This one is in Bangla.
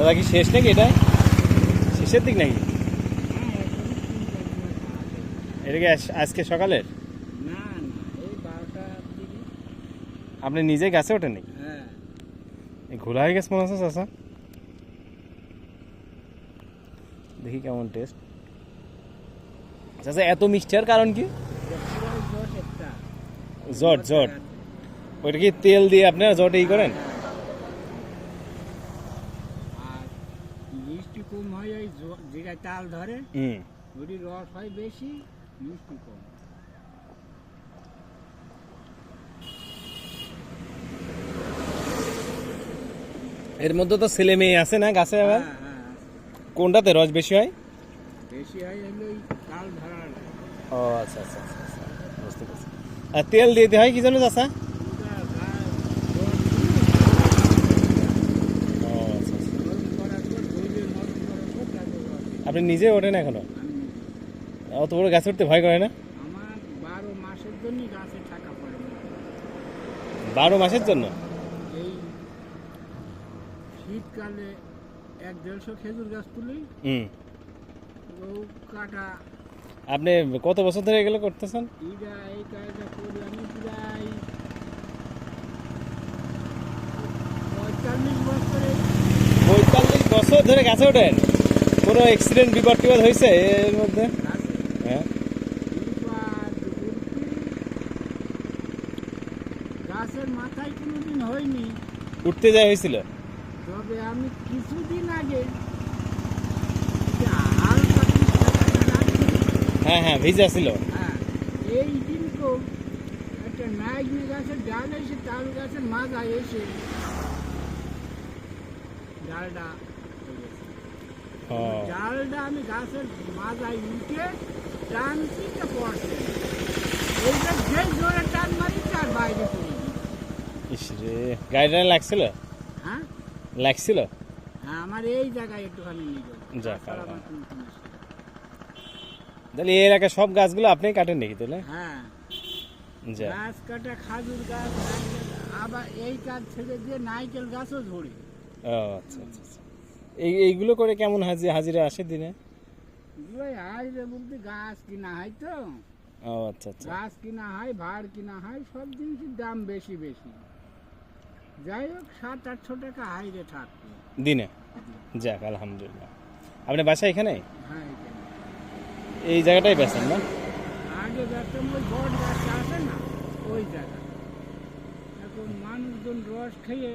দাদা কি শেষ নাকি এটা? শেষের দিক নাকি? আছে। এটা কি আজকে সকালের? আপনি নিজে গাছে ওঠেন নাকি? ঘোলা হয়ে গেছে মনে হচ্ছে চাষা দেখি কেমন টেস্ট চাষা এত মিষ্টি হওয়ার কারণ কি? জট জট ওইটা কি তেল দিয়ে আপনারা জট এই করেন আর মিষ্টি কম হয় ওই জ- যেটা তাল ধরে ওটি রস হয় বেশি মিষ্টি কম। এর মধ্যে তো ছেলে মেয়ে আছে না গাছে আবার? হ্যাঁ হ্যাঁ কোনটাতে রস বেশি হয়? বেশি হয় হলো ওই তাল ধরার। ও আচ্ছা আচ্ছা আচ্ছা আচ্ছা বুঝতে পারছি। আর তেল দিয়ে দিতে হয় কি জানো চাষা আপনি নিজে ওঠেন এখনও? অত বড় গাছ উঠতে ভয় করে না? আমার বারো মাসের জন্যই গাছে টাকা পড়ে বারো মাসের জন্য? এই শীতকালে এক দেড়শো খেজুর গাছ তুলি। হুম। কাটা। আপনি কত বছর ধরে এগুলো করতেছেন? পঁয়তাল্লিশ বছর ধরে গাছে ওঠেন? কোনো অ্যাক্সিডেন্ট বিপদ টিপদ হয়েছে এর মধ্যে। হ্যাঁ। গাছের মাথায় কোনোদিন হয়নি। উঠতে যায় হয়েছিল। তবে আমি কিছুদিন আগে হ্যাঁ হ্যাঁ ভিজা ছিল হ্যাঁ এই দিন তো একটা নাইজনি গাছের ডাল এসে তাল গাছের মাথায় এসে ডালটা। ও ডালটা আমি গাছের মাথায় উঠে টানছি তো পড়ছে। এইটা যে জোরে টান মারি তার বাইরে পড়ে গেছে। রে গাড়িটা লাগছিল? হ্যাঁ? লাগছিল? হ্যাঁ আমার এই জায়গায় একটুখানি নিয়ে যাক। তাহলে সব গাছগুলো আপনি কাটেন নাকি তাহলে? হ্যাঁ। গাছ কাটা খাজুর গাছ আবার এই কাজ ছেড়ে দিয়ে নাইকেল গাছও ধরে। ও আচ্ছা আচ্ছা আচ্ছা। এই এইগুলো করে কেমন হাজি হাজিরা আসে দিনে? হাইরে বলতে গাছ কিনা হয় তো। ও আচ্ছা আচ্ছা। গাছ কিনা হয় ভাড় কিনা হয় সব জিনিসের দাম বেশি বেশি। যাই হোক সাত আটশো টাকা হাইরে থাকতো। দিনে? যাক আলহামদুলিল্লাহ। আপনি বাসা এখানে? হ্যাঁ এই জায়গাটাই বেছেন না? আগে দেখতাম ওই বট গাছটা আছে না ওই জায়গা এখন মানুষজন রস খেয়ে